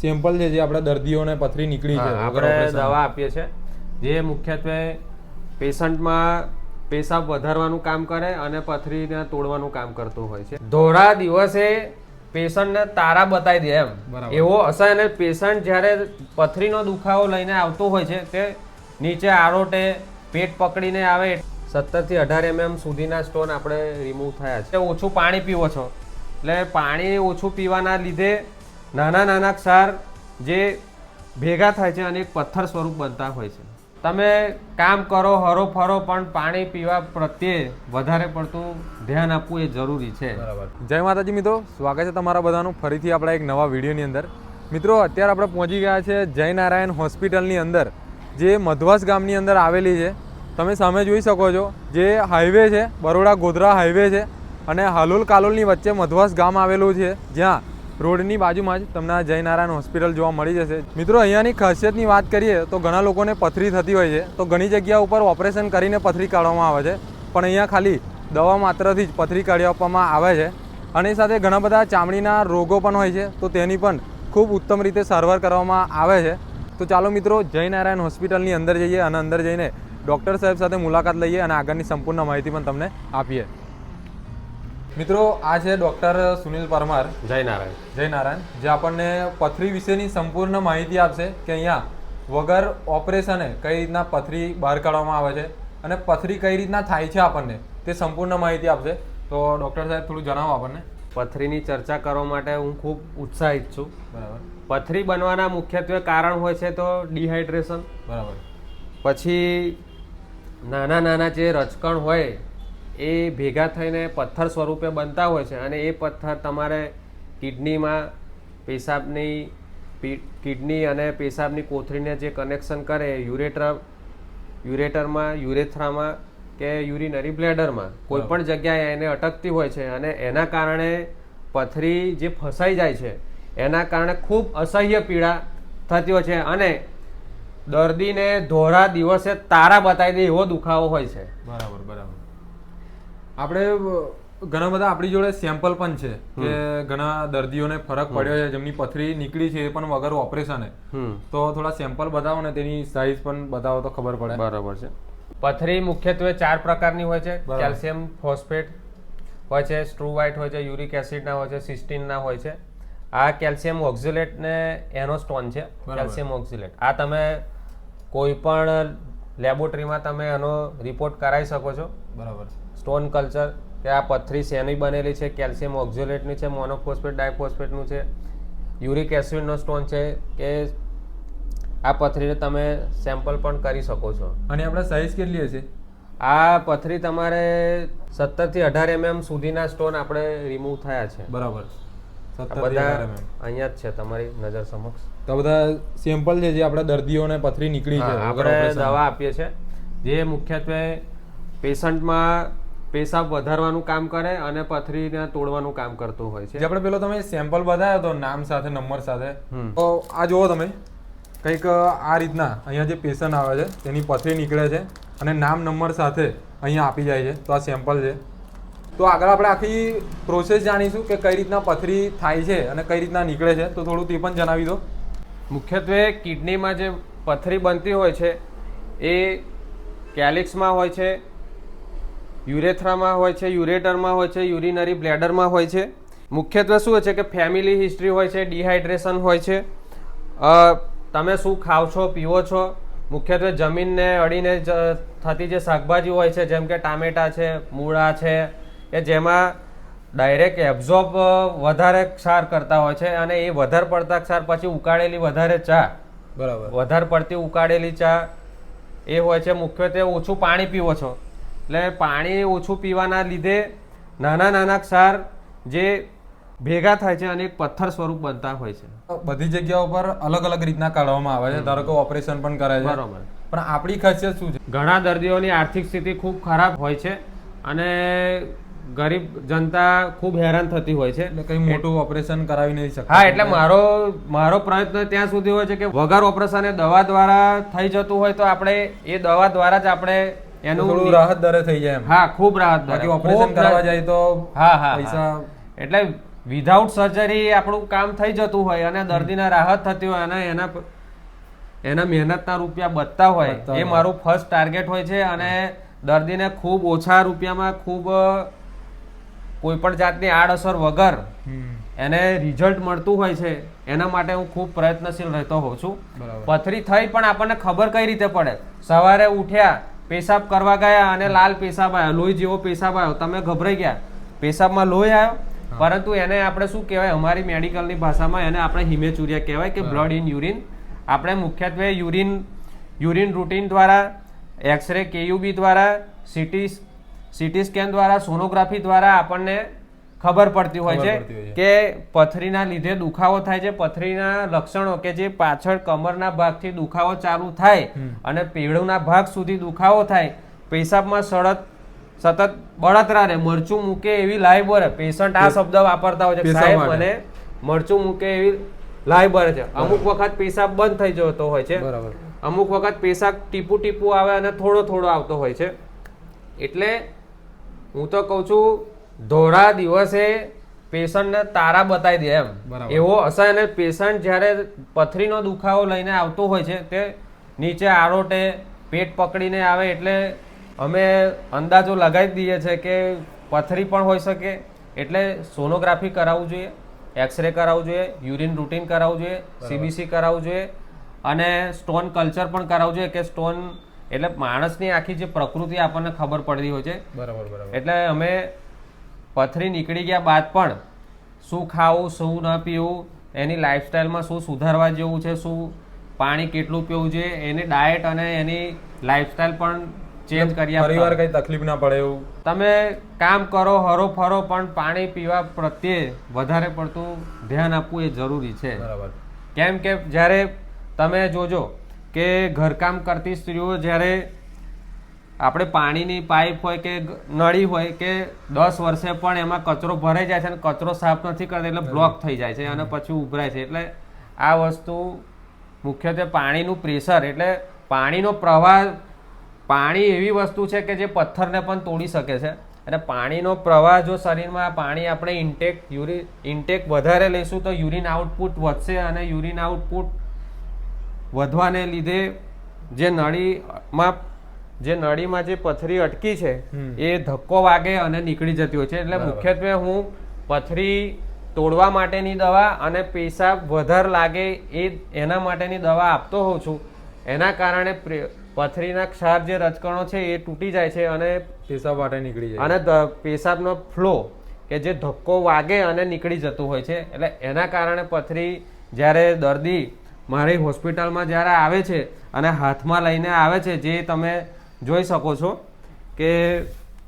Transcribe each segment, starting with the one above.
Sample છે જે આપણે દર્દીઓને પથરી નીકળી છે આપણે દવા આપીએ છીએ. જે મુખ્યત્વે પેશન્ટમાં પેશાબ વધારવાનું કામ કરે અને પથરીને તોડવાનું કામ કરતું હોય છે. ધોળા દિવસે પેશન્ટને તારા બતાવી દે એમ. એવો હશે અને પેશન્ટ જ્યારે પથરીનો દુખાવો લઈને આવતો હોય છે તે નીચે આરોટે પેટ પકડીને આવે. સત્તરથી અઢાર એમએમ સુધીના સ્ટોન આપણે રિમૂવ થયા છે. ઓછું પાણી પીવો છો. એટલે પાણી ઓછું પીવાના લીધે નાના નાના ક્ષાર જે ભેગા થાય છે અને એક પથ્થર સ્વરૂપ બનતા હોય છે. તમે કામ કરો, હરો ફરો, પણ પાણી પીવા પ્રત્યે વધારે પડતું ધ્યાન આપવું એ જરૂરી છે. જય માતાજી મિત્રો. સ્વાગત છે તમારા બધાનું ફરીથી આપણા એક નવા વિડીયોની અંદર. મિત્રો, અત્યારે આપણે પહોંચી ગયા છે જય નારાયણ હોસ્પિટલની અંદર, જે મધવાસ ગામની અંદર આવેલી છે. તમે સામે જોઈ શકો છો, જે હાઈવે છે, બરોડા ગોધરા હાઈવે છે અને હાલોલ કાલોલની વચ્ચે મધવાસ ગામ આવેલું છે. જ્યાં રોડની બાજુમાં જ તમને આ જય નારાયણ હોસ્પિટલ જોવા મળી જશે. મિત્રો, અહીંયાની ખાસિયતની વાત કરીએ તો ઘણા લોકોને પથરી થતી હોય છે. તો ઘણી જગ્યા ઉપર ઓપરેશન કરીને પથરી કાઢવામાં આવે છે. પણ અહીંયા ખાલી દવા માત્રથી જ પથરી કાઢી આપવામાં આવે છે. અને એ સાથે ઘણા બધા ચામડીના રોગો પણ હોય છે. તો તેની પણ ખૂબ ઉત્તમ રીતે સારવાર કરવામાં આવે છે. તો ચાલો મિત્રો જય નારાયણ હોસ્પિટલની અંદર જઈએ અને અંદર જઈને ડૉક્ટર સાહેબ સાથે મુલાકાત લઈએ અને આગળની સંપૂર્ણ માહિતી પણ તમને આપીએ. મિત્રો આ છે ડૉક્ટર સુનિલ પરમાર. જય નારાયણ. જય નારાયણ. જે આપણને પથરી વિશેની સંપૂર્ણ માહિતી આપશે કે અહીંયા વગર ઓપરેશને કઈ રીતના પથરી બહાર કાઢવામાં આવે છે અને પથરી કઈ રીતના થાય છે આપણને તે સંપૂર્ણ માહિતી આપશે. તો ડૉક્ટર સાહેબ થોડું જણાવો આપણને. પથરીની ચર્ચા કરવા માટે હું ખૂબ ઉત્સાહિત છું. બરાબર. પથરી બનવાના મુખ્યત્વે કારણ હોય છે તો ડિહાઇડ્રેશન. બરાબર. પછી નાના નાના જે રચકણ હોય એ ભેગા થઈને પથ્થર સ્વરૂપે બનતા હોય છે અને એ પથ્થર તમારે કિડનીમાં પેશાબની પી- કિડની અને પેશાબની કોથળીને જે કનેક્શન કરે યુરેટર યુરેટરમાં યુરેથ્રામાં કે યુરિનરી બ્લેડરમાં કોઈ પણ જગ્યાએ એને અટકતી હોય છે અને એના કારણે પથરી જે ફસાઈ જાય છે એના કારણે ખૂબ અસહ્ય પીડા થતી હોય છે અને દર્દીને ધોળા દિવસે તારા બતાવી દે એવો દુખાવો હોય છે. બરાબર બરાબર. આપણે ઘણા બધા આપણી જોડે સેમ્પલ પણ છે કે ઘણા દર્દીઓને ફરક પડ્યો છે જેમની પથરી નીકળી છે એ પણ વગર ઓપરેશને તો થોડા સેમ્પલ બતાવો ને તેની સાઇઝ પણ બતાવો તો ખબર પડે. બરાબર છે. પથરી મુખ્યત્વે ચાર પ્રકારની હોય છે. કેલ્શિયમ ફોસ્ફેટ હોય છે સ્ટ્રુવાઇટ હોય છે યુરિક એસિડના હોય છે સિસ્ટીનના હોય છે. આ કેલ્શિયમ ઓક્ઝિલેટ ને એનો સ્ટોન છે કેલ્શિયમ ઓક્ઝિલેટ. આ તમે કોઈ પણ લેબોરેટરીમાં તમે એનો રિપોર્ટ કરાવી શકો છો. બરાબર સ્ટોન કલ્ચર કે આ પથરી શેની બનેલી છે કેલ્શિયમ ઓક્ઝોલેટની છે મોનોફોસ્ફેટ ડાયફોસ્ફેટનું છે યુરિક એસિડનો સ્ટોન છે કે આ પથરીને તમે સેમ્પલ પણ કરી શકો છો. અને આપણે સાઇઝ કેટલી હશે? આ પથરી તમારે સત્તરથી અઢાર એમએમ સુધીના સ્ટોન આપણે રિમૂવ થયા છે. બરાબર. બધા અહીંયા જ છે તમારી નજર સમક્ષ. તો બધા સેમ્પલ છે જે આપણે દર્દીઓને પથરી નીકળી છે આપણે દવા આપીએ છીએ. જે મુખ્યત્વે પેશન્ટમાં પેશાબ વધારવાનું કામ કરે અને પથરીને તોડવાનું કામ કરતું હોય છે. જે આપણે પેલો તમે સેમ્પલ બતાવ્યો તો નામ સાથે નંબર સાથે. તો આ જુઓ તમે કંઈક આ રીતના અહીંયા જે પેશન્ટ આવે છે તેની પથરી નીકળે છે અને નામ નંબર સાથે અહીંયા આપી જાય છે. તો આ સેમ્પલ છે. તો આગળ આપણે આખી પ્રોસેસ જાણીશું કે કઈ રીતના પથરી થાય છે અને કઈ રીતના નીકળે છે. તો થોડું તે પણ જણાવી દો. મુખ્યત્વે કિડનીમાં જે પથરી બનતી હોય છે એ કેલિક્સમાં હોય છે યુરેથ્રામાં હોય છે યુરેટરમાં હોય છે યુરિનરી બ્લેડરમાં હોય છે. મુખ્યત્વે શું હોય છે કે ફેમિલી હિસ્ટ્રી હોય છે ડિહાઇડ્રેશન હોય છે. તમે શું ખાવ છો પીવો છો? મુખ્યત્વે જમીનને અડીને થતી જે શાકભાજી હોય છે જેમ કે ટામેટા છે મૂળા છે કે જેમાં ડાયરેક્ટ એબ્ઝોર્બ વધારે ક્ષાર કરતા હોય છે અને એ વધારે પડતા ક્ષાર પછી ઉકાળેલી વધારે ચા. બરાબર. વધારે પડતી ઉકાળેલી ચા એ હોય છે. મુખ્યત્વે ઓછું પાણી પીવો છો. એટલે પાણી ઓછું પીવાના લીધે નાના નાના ક્ષાર જે ભેગા થાય છે અને એક પથ્થર સ્વરૂપ બનતા હોય છે. બધી જગ્યાઓ પર અલગ અલગ રીતના કાઢવામાં આવે છે. ધારો કે ઓપરેશન પણ કરાય છે. બરોબર. પણ આપણી ખાસિયત શું છે? ઘણા દર્દીઓની આર્થિક સ્થિતિ ખૂબ ખરાબ હોય છે અને ગરીબ જનતા ખૂબ હેરાન થતી હોય છે. એટલે કઈ મોટું ઓપરેશન કરાવી નહીં શકતા. હા એટલે મારો મારો પ્રયત્ન ત્યાં સુધી હોય છે કે વગર ઓપરેશન દવા દ્વારા થઈ જતું હોય તો આપણે એ દવા દ્વારા જ આપણે થોડું રાહત દરે થઈ જાય હા ખૂબ રાહત દરે. ઓપરેશન કરવા જાય તો હા હા પૈસા એટલે વિધાઉટ સર્જરી આપણું કામ થઈ જતું હોય અને દર્દીને રાહત થતી હોય અને એના એના મહેનતના રૂપિયા બચતા હોય એ મારું ફર્સ્ટ ટાર્ગેટ હોય છે અને દર્દીને ખૂબ ઓછા રૂપિયામાં ખૂબ કોઈ પણ જાતની આડઅસર વગર એને રિઝલ્ટ મળતું હોય છે એના માટે હું ખૂબ પ્રયત્નશીલ રહેતો હોઉં છું. પથરી થઈ પણ આપણને ખબર કઈ રીતે પડે? સવારે ઉઠ્યા પેશાબ કરવા ગયા અને લાલ પેશાબ આવ્યો લોહી જેવો પેશાબ આવ્યો. તમે ગભરાઈ ગયા. પેશાબમાં લોહી આવ્યો. પરંતુ એને આપણે શું કહેવાય? અમારી મેડિકલની ભાષામાં એને આપણે હિમેચુરિયા કહેવાય કે બ્લડ ઇન યુરિન. આપણે મુખ્યત્વે યુરિન યુરિન રૂટીન દ્વારા એક્સરે કેયુબી દ્વારા સીટી સીટી સ્કેન દ્વારા સોનોગ્રાફી દ્વારા આપણને ખબર પડતી હોય છે કે પથરીના લીધે દુખાવો થાય છે. પથરીના લક્ષણો કે જે પાછળ કમરના ભાગથી દુખાવો ચાલુ થાય અને પેડુના ભાગ સુધી દુખાવો થાય પેશાબમાં સળત સતત બળતરા રહે મરચું મૂકે એવી લાઈ બરે પેશન્ટ આ શબ્દ વાપરતા હોય છે. સાહેબ મને મરચું મૂકે એવી લાઈ બરે છે. અમુક વખત પેશાબ બંધ થઈ જતો હોય છે. બરાબર. અમુક વખત પેશાબ ટીપુ ટીપુ આવે અને થોડો થોડો આવતો હોય છે. એટલે હું તો કહું છું ધોળા દિવસે પેશન્ટને તારા બતાવી દે એમ. એવો હશે અને પેશન્ટ જ્યારે પથરીનો દુખાવો લઈને આવતો હોય છે તે નીચે આરોટે પેટ પકડીને આવે એટલે અમે અંદાજો લગાવી દઈએ છીએ કે પથરી પણ હોઈ શકે. એટલે સોનોગ્રાફી કરાવવું જોઈએ એક્સરે કરાવવું જોઈએ યુરિન રૂટીન કરાવવું જોઈએ સીબીસી કરાવવું જોઈએ અને સ્ટોન કલ્ચર પણ કરાવવું જોઈએ કે સ્ટોન એટલે માણસની આખી જે પ્રકૃતિ આપણને ખબર પડતી હોય છે. બરાબર બરાબર. એટલે અમે પથરી નીકળી ગયા બાદ પણ શું ખાવું શું ન પીવું એની લાઇફસ્ટાઈલમાં શું સુધારવા જેવું છે શું પાણી કેટલું પીવું જોઈએ એની ડાયટ અને એની લાઇફસ્ટાઈલ પણ ચેન્જ કરી પરિવાર કઈ તકલીફ ના પડે એવું? તમે કામ કરો હરો ફરો પણ પાણી પીવા પ્રત્યે વધારે પડતું ધ્યાન આપવું એ જરૂરી છે. બરાબર. કેમ કે જ્યારે તમે જોજો કે ઘરકામ કરતી સ્ત્રીઓ જ્યારે આપણે પાણીની પાઇપ હોય કે નળી હોય કે દસ વર્ષે પણ એમાં કચરો ભરાઈ જાય છે અને કચરો સાફ નથી કરતા એટલે બ્લોક થઈ જાય છે અને પછી ઉભરાય છે. એટલે આ વસ્તુ મુખ્યત્વે પાણીનું પ્રેશર એટલે પાણીનો પ્રવાહ પાણી એવી વસ્તુ છે કે જે પથ્થરને પણ તોડી શકે છે. અને પાણીનો પ્રવાહ જો શરીરમાં પાણી આપણે ઇન્ટેક યુરિન ઇન્ટેક વધારે લઈશું તો યુરિન આઉટપુટ વધશે અને યુરિન આઉટપુટ વધવાને લીધે જે નળીમાં જે નળીમાં જે પથરી અટકી છે એ ધક્કો વાગે અને નીકળી જતી હોય છે. એટલે મુખ્યત્વે હું પથરી તોડવા માટેની દવા અને પેશાબ વધારે લાગે એ એના માટેની દવા આપતો હોઉં છું. એના કારણે પથરીના ક્ષાર જે રજકણો છે એ તૂટી જાય છે અને પેશાબ માટે નીકળી જાય. અને પેશાબનો ફ્લો કે જે ધક્કો વાગે અને નીકળી જતું હોય છે. એટલે એના કારણે પથરી જ્યારે દર્દી મારી હોસ્પિટલમાં જ્યારે આવે છે અને હાથમાં લઈને આવે છે જે તમે જોઈ શકો છો કે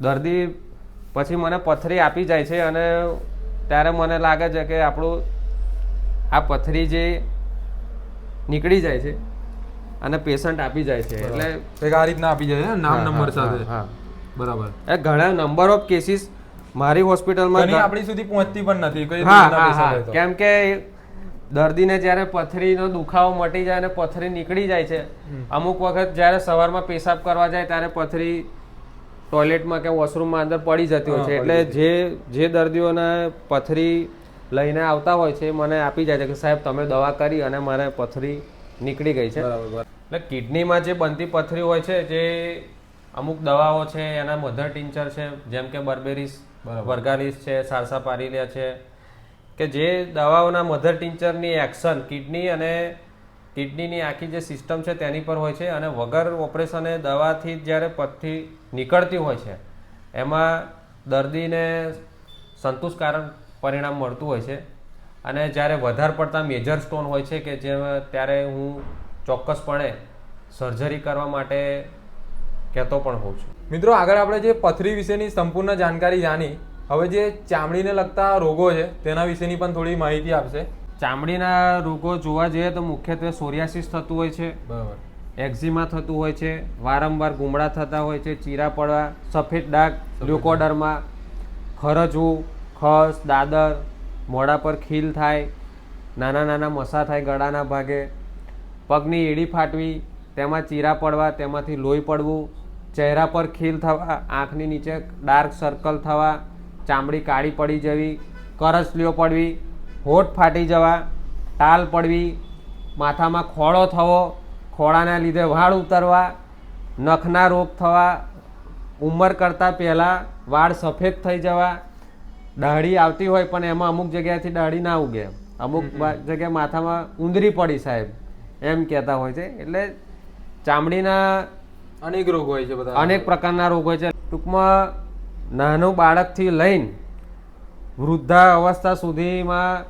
દર્દી પછી મને પથરી આપી જાય છે અને ત્યારે મને લાગે છે કે આપણું આ પથરી જે નીકળી જાય છે અને પેશન્ટ આપી જાય છે. એટલે એક આ રીતના આપી જાય છે નામ નંબર સાથે? બરાબર. એ ઘણા નંબર ઓફ કેસીસ મારી હોસ્પિટલમાં આપણી સુધી પહોંચતી પણ નથી. કેમ કે દર્દીને જ્યારે પથરીનો દુખાવો મટી જાય અને પથરી નીકળી જાય છે અમુક વખત જ્યારે સવારમાં પેશાબ કરવા જાય ત્યારે પથરી ટોયલેટમાં કે વોશરૂમમાં અંદર પડી જતી હોય છે એટલે જે જે દર્દીઓને પથરી લઈને આવતા હોય છે મને આપી જાય છે કે સાહેબ તમે દવા કરી અને મારે પથરી નીકળી ગઈ છે. એટલે કિડનીમાં જે બનતી પથરી હોય છે જે અમુક દવાઓ છે એના મધર ટિંચર છે જેમ કે બર્બેરીસ બરાબર. વર્ગાલિસ છે સારસા પારિલિયા છે કે જે દવાઓના મધર ટીંચરની એક્શન, કિડની અને કિડનીની આખી જે સિસ્ટમ છે તેની પર હોય છે અને વગર ઓપરેશને દવાથી જ્યારે પથથી નીકળતી હોય છે, એમાં દર્દીને સંતુષ્ટકારક પરિણામ મળતું હોય છે. અને જ્યારે વધારે પડતા મેજર સ્ટોન હોય છે કે જે ત્યારે હું ચોક્કસપણે સર્જરી કરવા માટે કહેતો પણ હોઉં છું. મિત્રો આગળ આપણે જે પથરી વિશેની સંપૂર્ણ જાણકારી જાણી હવે જે ચામડીને લગતા રોગો છે તેના વિશેની પણ થોડી માહિતી આપશે. ચામડીના રોગો જોવા જઈએ તો મુખ્યત્વે સોરિયાસિસ થતું હોય છે બરાબર. એક્ઝિમા થતું હોય છે વારંવાર ગુમડા થતા હોય છે ચીરા પડવા સફેદ ડાઘ લ્યુકોડરમાં ખરજવું ખસ દાદર મોડા પર ખીલ થાય નાના નાના મસા થાય ગળાના ભાગે પગની એડી ફાટવી તેમાં ચીરા પડવા તેમાંથી લોહી પડવું ચહેરા પર ખીલ થવા આંખની નીચે ડાર્ક સર્કલ થવા ચામડી કાળી પડી જવી કરસલીઓ પડવી હોઠ ફાટી જવા ટાલ પડવી માથામાં ખોળો થવો ખોળાના લીધે વાળ ઉતરવા નખના રોગ થવા ઉંમર કરતાં પહેલાં વાળ સફેદ થઈ જવા. દાઢી આવતી હોય પણ એમાં અમુક જગ્યાએથી દાઢી ના ઉગે. અમુક જગ્યાએ માથામાં ઉંદરી પડી સાહેબ. એમ કહેતા હોય છે. એટલે ચામડીના અનેક રોગ હોય છે બધા અનેક પ્રકારના રોગ હોય છે. ટૂંકમાં નાનું બાળકથી લઈને વૃદ્ધા અવસ્થા સુધીમાં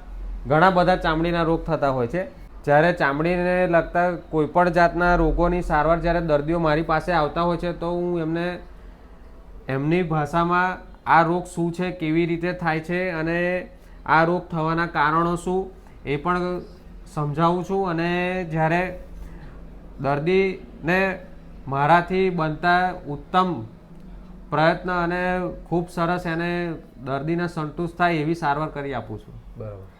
ઘણા બધા ચામડીના રોગ થતા હોય છે. જ્યારે ચામડીને લગતા કોઈપણ જાતના રોગોની સારવાર જ્યારે દર્દીઓ મારી પાસે આવતા હોય છે, તો હું એમને, એમની ભાષામાં આ રોગ શું છે, કેવી રીતે થાય છે અને આ રોગ થવાના કારણો શું, એ પણ સમજાવું છું. અને જ્યારે દર્દીને મારાથી બનતા ઉત્તમ પ્રયત્ન અને ખૂબ સરસ એને દર્દીને સંતુષ્ટ થાય એવી સારવાર કરી આપું છું. બરાબર.